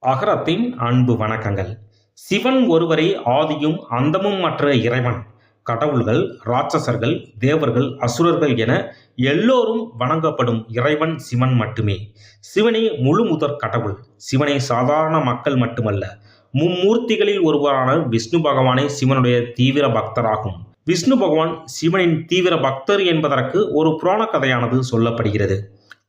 அகரத்தின் அன்பு வணக்கங்கள். சிவன் ஒருவரே ஆதியும் அந்தமும் மற்ற இறைவன். கடவுள்கள் ராட்சசர்கள் தேவர்கள் அசுரர்கள் என எல்லோரும் வணங்கப்படும் இறைவன் சிவன் மட்டுமே. சிவனே முழு முதற் கடவுள். சிவனை சாதாரண மக்கள் மட்டுமல்ல. மும்மூர்த்திகளில் ஒருவரான விஷ்ணு பகவானே சிவனுடைய தீவிர பக்தராகும். விஷ்ணு பகவான் சிவனின் தீவிர பக்தர் என்பதற்கு ஒரு புராண கதையானது சொல்லப்படுகிறது.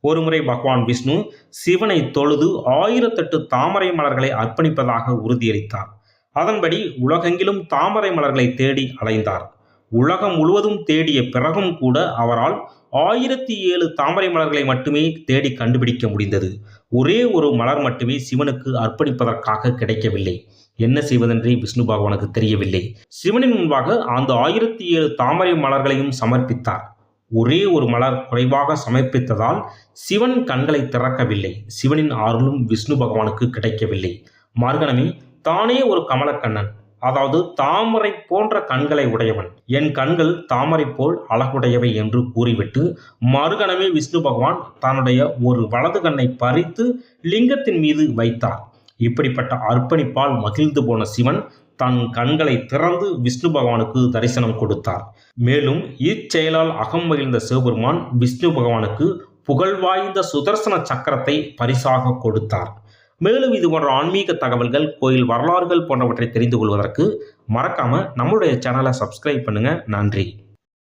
ஒருமுறை பகவான் விஷ்ணு சிவனை தொழுது ஆயிரத்தெட்டு தாமரை மலர்களை அர்ப்பணிப்பதாக உறுதியளித்தார். அதன்படி உலகெங்கிலும் தாமரை மலர்களை தேடி அலைந்தார். உலகம் முழுவதும் தேடிய பிறகும் கூட அவரால் ஆயிரத்தி ஏழு தாமரை மலர்களை மட்டுமே தேடி கண்டுபிடிக்க முடிந்தது. ஒரே ஒரு மலர் மட்டுமே சிவனுக்கு அர்ப்பணிப்பதற்காக கிடைக்கவில்லை. என்ன செய்வதென்றே விஷ்ணு பகவானுக்கு தெரியவில்லை. சிவனின் முன்பாக அந்த ஆயிரத்தி ஏழு தாமரை மலர்களையும் சமர்ப்பித்தார். ஒரே ஒரு மலர் குறைவாக சமர்ப்பித்ததால் சிவன் கண்களை திறக்கவில்லை. சிவனின் அருளும் விஷ்ணு பகவானுக்கு கிடைக்கவில்லை. மார்கனமே தானே ஒரு கமலக்கண்ணன். அதாவது தாமரை போன்ற கண்களை உடையவன். என் கண்கள் தாமரை போல் அழகுடையவை என்று கூறிவிட்டு மறுகணமே விஷ்ணு பகவான் தன்னுடைய ஒரு வலது கண்ணை பறித்து லிங்கத்தின் மீது வைத்தார். இப்படிப்பட்ட அர்ப்பணிப்பால் மகிழ்ந்து போன சிவன் தன் கண்களை திறந்து விஷ்ணு பகவானுக்கு தரிசனம் கொடுத்தார். மேலும் இச்செயலால் அகம் மகிழ்ந்த சிவபெருமான் விஷ்ணு பகவானுக்கு புகழ்வாய்ந்த சுதர்சன சக்கரத்தை பரிசாக கொடுத்தார். மேலும் இது போன்ற ஆன்மீக தகவல்கள் கோயில் வரலாறுகள் போன்றவற்றை தெரிந்து கொள்வதற்கு மறக்காம நம்மளுடைய சேனலை சப்ஸ்கிரைப் பண்ணுங்க. நன்றி.